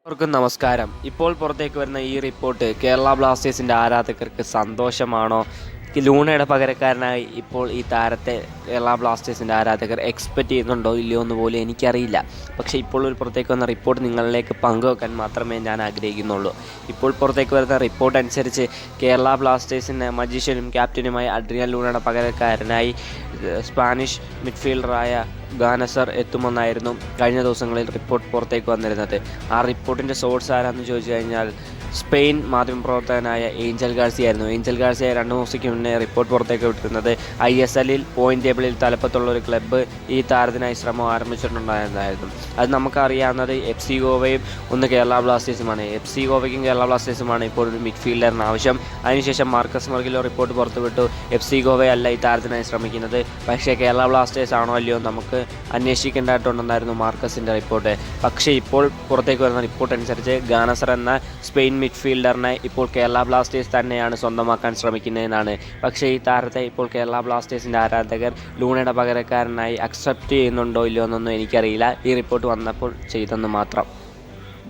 എല്ലാവർക്കും നമസ്കാരം. ഇപ്പോൾ പുറത്തേക്ക് വരുന്ന ഈ റിപ്പോർട്ട് കേരള ബ്ലാസ്റ്റേഴ്സിന്റെ ആരാധകർക്ക് സന്തോഷമാണോ? ലൂണയുടെ പകരക്കാരനായി ഇപ്പോൾ ഈ താരത്തെ കേരള ബ്ലാസ്റ്റേഴ്സിന്റെ ആരാധകർ എക്സ്പെക്റ്റ് ചെയ്യുന്നുണ്ടോ ഇല്ലയോ എന്ന് പോലും എനിക്കറിയില്ല. പക്ഷേ ഇപ്പോൾ ഒരു പുറത്തേക്ക് വന്ന റിപ്പോർട്ട് നിങ്ങളിലേക്ക് പങ്കുവെക്കാൻ മാത്രമേ ഞാൻ ആഗ്രഹിക്കുന്നുള്ളൂ. ഇപ്പോൾ പുറത്തേക്ക് വരുന്ന റിപ്പോർട്ട് അനുസരിച്ച് കേരള ബ്ലാസ്റ്റേഴ്സിന്റെ മജീഷ്യനും ക്യാപ്റ്റനുമായി അഡ്രിയൻ ലൂണയുടെ പകരക്കാരനായി സ്പാനിഷ് മിഡ്ഫീൽഡറായ ഗാനസർ എത്തുമെന്നായിരുന്നു കഴിഞ്ഞ ദിവസങ്ങളിൽ റിപ്പോർട്ട് പുറത്തേക്ക് വന്നിരുന്നത്. ആ റിപ്പോർട്ടിന്റെ സോഴ്സ് ആരാന്ന് ചോദിച്ചു കഴിഞ്ഞാൽ സ്പെയിൻ മാധ്യമപ്രവർത്തകനായ ഏഞ്ചൽ ഗാഴ്സി ആയിരുന്നു ഏഞ്ചൽ ഗാർസിയ രണ്ട് ദിവസത്തേക്ക് മുന്നേ റിപ്പോർട്ട് പുറത്തേക്ക് വിട്ടിരുന്നത് ഐ എസ് എല്ലിൽ പോയിന്റ് ടേബിളിൽ തലപ്പത്തുള്ള ഒരു ക്ലബ്ബ് ഈ താരത്തിനായി ശ്രമം ആരംഭിച്ചിട്ടുണ്ടായിരുന്നായിരുന്നു. അത് നമുക്കറിയാവുന്നത് എഫ് സി ഗോവയും ഒന്ന് കേരള ബ്ലാസ്റ്റേഴ്സുമാണ് എഫ് സി ഗോവയ്ക്കും കേരള ബ്ലാസ്റ്റേഴ്സുമാണ് ഇപ്പോൾ ഒരു മിഡ്ഫീൽഡറിന് ആവശ്യം. അതിനുശേഷം മാർക്കസ് മർഗിലോ റിപ്പോർട്ട് പുറത്തുവിട്ടു. എഫ് സി ഗോവയല്ല ഈ താരത്തിനായി ശ്രമിക്കുന്നത്. പക്ഷേ കേരള ബ്ലാസ്റ്റേഴ്സ് ആണോ അല്ലയോ നമുക്ക് അന്വേഷിക്കേണ്ടതായിട്ടുണ്ടെന്നായിരുന്നു മാർക്കസിന്റെ റിപ്പോർട്ട്. പക്ഷേ ഇപ്പോൾ പുറത്തേക്ക് വരുന്ന റിപ്പോർട്ട് അനുസരിച്ച് ഗാനസർ എന്ന സ്പെയിൻ മിഡ്ഫീൽഡറിനെ ഇപ്പോൾ കേരള ബ്ലാസ്റ്റേഴ്സ് തന്നെയാണ് സ്വന്തമാക്കാൻ ശ്രമിക്കുന്നതെന്നാണ്. പക്ഷേ ഈ താരത്തെ ഇപ്പോൾ കേരള ബ്ലാസ്റ്റേഴ്സിന്റെ ആരാധകർ ലൂണയുടെ പകരക്കാരനായി അക്സെപ്റ്റ് ചെയ്യുന്നുണ്ടോ ഇല്ലയോ എന്നൊന്നും എനിക്കറിയില്ല. ഈ റിപ്പോർട്ട് വന്നപ്പോൾ ചെയ്തെന്ന് മാത്രം.